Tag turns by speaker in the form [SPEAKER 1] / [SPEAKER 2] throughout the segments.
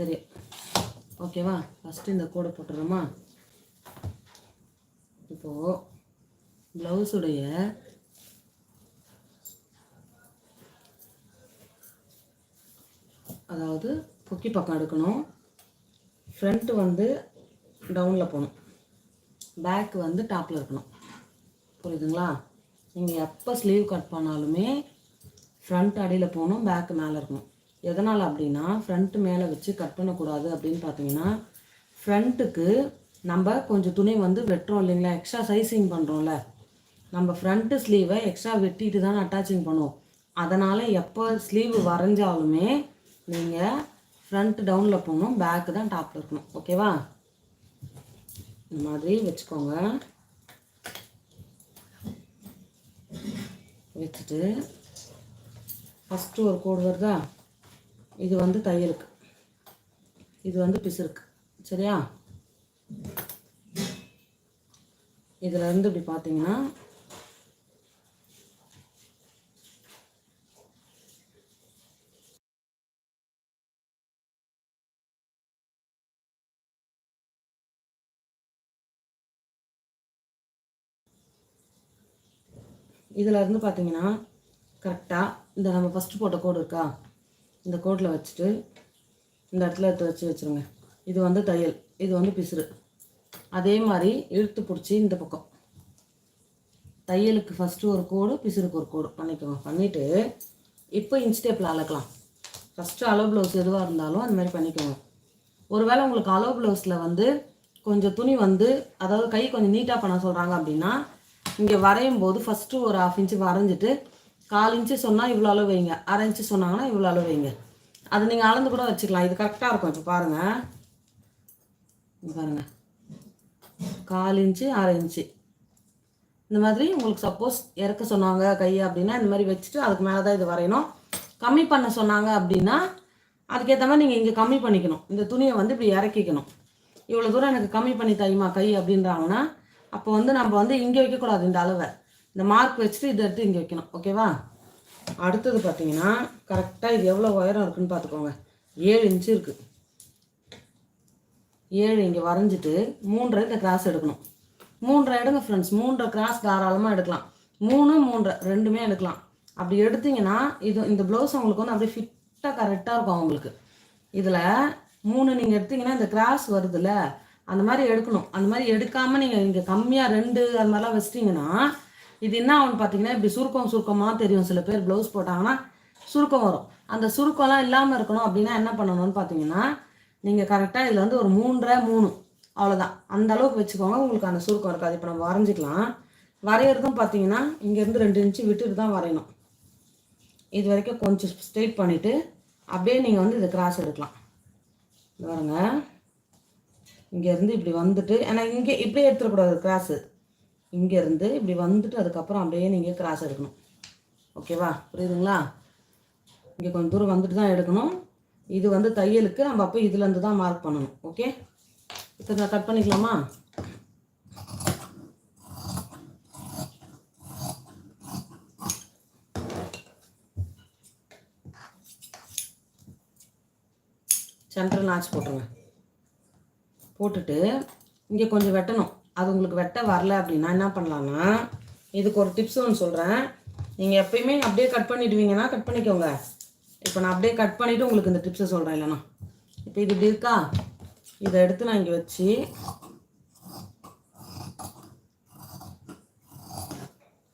[SPEAKER 1] தெரியும் ஓகேவா? ஃபஸ்ட்டு இந்த கோடை போட்டுறோமா? இப்போது ப்ளவுஸுடைய அதாவது பொக்கி பக்கம் எடுக்கணும். ஃப்ரண்ட்டு வந்து டவுனில் போகணும். பேக் வந்து டாப்பில் இருக்கணும். புரியுதுங்களா? நீங்கள் எப்போ ஸ்லீவ் கட் பண்ணாலுமே ஃப்ரண்ட் அடியில் போகணும் பேக்கு மேலே இருக்கணும். எதனால் அப்படின்னா ஃப்ரண்ட்டு மேலே வச்சு கட் பண்ணக்கூடாது அப்படின்னு பார்த்தீங்கன்னா ஃப்ரண்ட்டுக்கு நம்ம கொஞ்சம் துணி வந்து வெட்டுறோம் இல்லைங்களா? எக்ஸ்ட்ரா சைஸிங் பண்ணுறோம்ல நம்ம ஃப்ரண்ட்டு ஸ்லீவை எக்ஸ்ட்ரா வெட்டிட்டு தான் அட்டாச்சிங் பண்ணுவோம். அதனால் எப்போ ஸ்லீவ் வரைஞ்சாலுமே நீங்கள் ஃப்ரண்ட் டவுனில் போகணும் பேக்கு தான் டாப்பில் இருக்கணும். ஓகேவா இந்த மாதிரி வச்சுக்கோங்க. வச்சுட்டு ஃபஸ்ட்டு ஒரு கோடு வருதா? இது வந்து தையலுக்கு இது வந்து பிசுருக்கு சரியா? இதுல இருந்து இப்படி பார்த்தீங்கன்னா இதில் இருந்து பார்த்தீங்கன்னா கரெக்டாக இந்த நம்ம ஃபஸ்ட்டு போட்ட கோடு இருக்கா? இந்த கோட்டில் வச்சுட்டு இந்த இடத்துல எடுத்து வச்சு வச்சுருங்க. இது வந்து தையல். இது வந்து பிசுறு. அதே மாதிரி இழுத்து பிடிச்சி இந்த பக்கம். தையலுக்கு ஃபஸ்ட்டு ஒரு கோடு பிசுறுக்கு ஒரு கோடு பண்ணிக்கோங்க. பண்ணிவிட்டு இப்போ இன்ச் டேப்பில் அளக்கலாம் ஃபஸ்ட்டு அளவு ப்ளவுஸ் எதுவாக இருந்தாலும் அந்த மாதிரி பண்ணிக்கோங்க. ஒருவேளை உங்களுக்கு அளவு ப்ளவுஸில் வந்து கொஞ்சம் துணி வந்து அதாவது கை கொஞ்சம் நீட்டாக பண்ண சொல்கிறாங்க அப்படின்னா இங்கே வரையும் போது ஃபஸ்ட்டு ஒரு ஹாஃப் இன்ச்சு வரைஞ்சிட்டு கால் இன்ச்சு சொன்னால் இவ்வளோ அளவு வைங்க. அரை இன்ச்சு சொன்னாங்கன்னா இவ்வளோ அளவு வைங்க. அது நீங்கள் அளந்து கூட வச்சுக்கலாம். இது கரெக்டாக இருக்கும் இப்போ பாருங்கள் பாருங்கள் கால் இன்ச்சு அரை இன்ச்சு. இந்த மாதிரி உங்களுக்கு சப்போஸ் இறக்க சொன்னாங்க கையை அப்படின்னா இந்த மாதிரி வச்சுட்டு அதுக்கு மேலே தான் இது வரையணும். கம்மி பண்ண சொன்னாங்க அப்படின்னா அதுக்கேற்ற மாதிரி நீங்கள் இங்கே கம்மி பண்ணிக்கணும். இந்த துணியை வந்து இப்படி இறக்கிக்கணும். இவ்வளோ தூரம் எனக்கு கம்மி பண்ணி தையுமா கை அப்படின்றாங்கன்னா அப்போ வந்து நம்ம வந்து இங்கே வைக்கக்கூடாது இந்த அளவை. இந்த மார்க் வச்சுட்டு இதை எடுத்து இங்கே வைக்கணும். ஓகேவா அடுத்தது பார்த்தீங்கன்னா கரெக்டாக இது எவ்வளோ உயரம் இருக்குன்னு பார்த்துக்கோங்க. ஏழு இன்ச்சு இருக்குது ஏழு இங்கே வரைஞ்சிட்டு மூன்றரை இந்த கிராஸ் எடுக்கணும். மூன்றரை எடுங்க ஃப்ரெண்ட்ஸ் மூன்றரை கிராஸ் தாராளமாக எடுக்கலாம். மூணு மூன்றரை. ரெண்டுமே எடுக்கலாம். அப்படி எடுத்தீங்கன்னா இது இந்த ப்ளவுஸ் உங்களுக்கு வந்து அப்படியே ஃபிட்டாக கரெக்டாக இருக்கும் அவங்களுக்கு. இதில் மூணு நீங்கள் எடுத்தீங்கன்னா இந்த கிராஸ் வருதுல்ல அந்த மாதிரி எடுக்கணும். அந்த மாதிரி எடுக்காமல் நீங்கள் இங்கே கம்மியாக ரெண்டு அது மாதிரிலாம் வச்சிட்டிங்கன்னா இது என்ன ஆகும்னு பார்த்தீங்கன்னா இப்படி சுருக்கம் சுருக்கமாக தெரியும். சில பேர் ப்ளவுஸ் போட்டாங்கன்னா சுருக்கம் வரும். அந்த சுருக்கம்லாம் இல்லாமல் இருக்கணும் அப்படின்னா என்ன பண்ணணும்னு பார்த்தீங்கன்னா நீங்கள் கரெக்டாக இதில் வந்து ஒரு மூன்றரை மூணு அவ்வளோதான் அந்த அளவுக்கு வச்சுக்கோங்க. உங்களுக்கு அந்த சுருக்கம் இருக்காது. இப்போ நம்ம வரைஞ்சிக்கலாம். வரைகிறதும் பார்த்தீங்கன்னா இங்கேருந்து ரெண்டு இன்ச்சு விட்டுட்டு தான் வரையணும். இது வரைக்கும் கொஞ்சம் ஸ்ட்ரெயிட் பண்ணிவிட்டு அப்படியே நீங்கள் வந்து இதை கிராஸ் எடுக்கலாம். பாருங்கள் பாருங்க. இங்கேருந்து இப்படி வந்துட்டு ஏன்னா இங்கே இப்படியே எடுத்துடக்கூடாது கிராஸு இங்கேருந்து இப்படி வந்துட்டு அதுக்கப்புறம் அப்படியே நீங்கள் கிராஸ் எடுக்கணும். ஓகேவா புரியுதுங்களா? இங்கே கொஞ்சம் தூரம் வந்துட்டு தான் எடுக்கணும். இது வந்து தையலுக்கு நம்ம அப்போ இதுலேருந்து தான் மார்க் பண்ணணும். ஓகே இப்போ நான் கட் பண்ணிக்கலாமா? சென்ட்ரல் நாச்சு போட்டுருங்க. போட்டுட்டு இங்கே கொஞ்சம் வெட்டணும். அது உங்களுக்கு வெட்ட வரல அப்படின்னா என்ன பண்ணலான்னா இதுக்கு ஒரு டிப்ஸ் ஒன்று சொல்கிறேன் நீங்கள் எப்பயுமே அப்படியே கட் பண்ணிடுவீங்கன்னா கட் பண்ணிக்கோங்க. இப்போ நான் அப்படியே கட் பண்ணிவிட்டு உங்களுக்கு இந்த டிப்ஸை சொல்கிறேன் இல்லைண்ணா இப்போ இது இப்படி இருக்கா? இதை எடுத்து நான் இங்கே வச்சு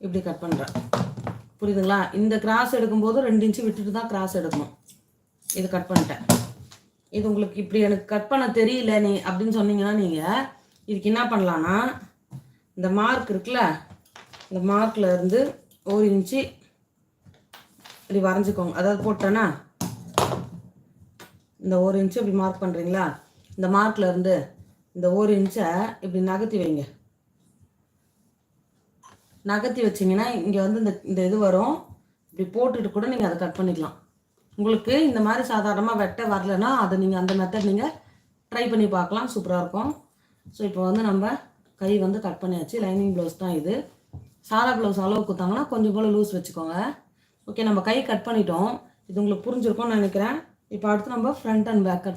[SPEAKER 1] இப்படி கட் பண்ணுறேன் புரியுதுங்களா? இந்த கிராஸ் எடுக்கும்போது ரெண்டு இன்ச்சு விட்டுட்டு தான் கிராஸ் எடுக்கணும். இது கட் பண்ணிட்டேன். இது உங்களுக்கு இப்படி எனக்கு கட் பண்ண தெரியல நீ அப்படின்னு சொன்னீங்கன்னா நீங்கள் இதுக்கு என்ன பண்ணலான்னா இந்த மார்க் இருக்குல்ல இந்த மார்க்கில் இருந்து ஒரு இன்ச்சு இப்படி வரைஞ்சிக்கோங்க. அதாவது போட்டேன்னா இந்த ஒரு இன்ச்சு இப்படி மார்க் பண்ணுறீங்களா இந்த மார்க்கில் இருந்து இந்த ஒரு இன்ச்சை இப்படி நகர்த்தி வைங்க. நகர்த்தி வச்சிங்கன்னா இங்கே வந்து இந்த இந்த இது வரும். இப்படி போட்டுட்டு கூட நீங்கள் அதை கட் பண்ணிக்கலாம். உங்களுக்கு இந்த மாதிரி சாதாரணமாக வெட்ட வரலன்னா அதை நீங்கள் அந்த மெத்தட் நீங்கள் ட்ரை பண்ணி பார்க்கலாம். சூப்பராக இருக்கும். ஸோ இப்போ வந்து நம்ம கை வந்து கட் பண்ணியாச்சு. லைனிங் ப்ளவுஸ் தான் இது. சாரா ப்ளவுஸ் அளவு கொடுத்தாங்கன்னா கொஞ்சம் போல் லூஸ் வச்சுக்கோங்க. ஓகே நம்ம கை கட் பண்ணிட்டோம். இது உங்களுக்கு புரிஞ்சிருக்கும்னு நினைக்கிறேன். இப்போ அடுத்து நம்ம ஃப்ரண்ட் அண்ட் பேக் கட்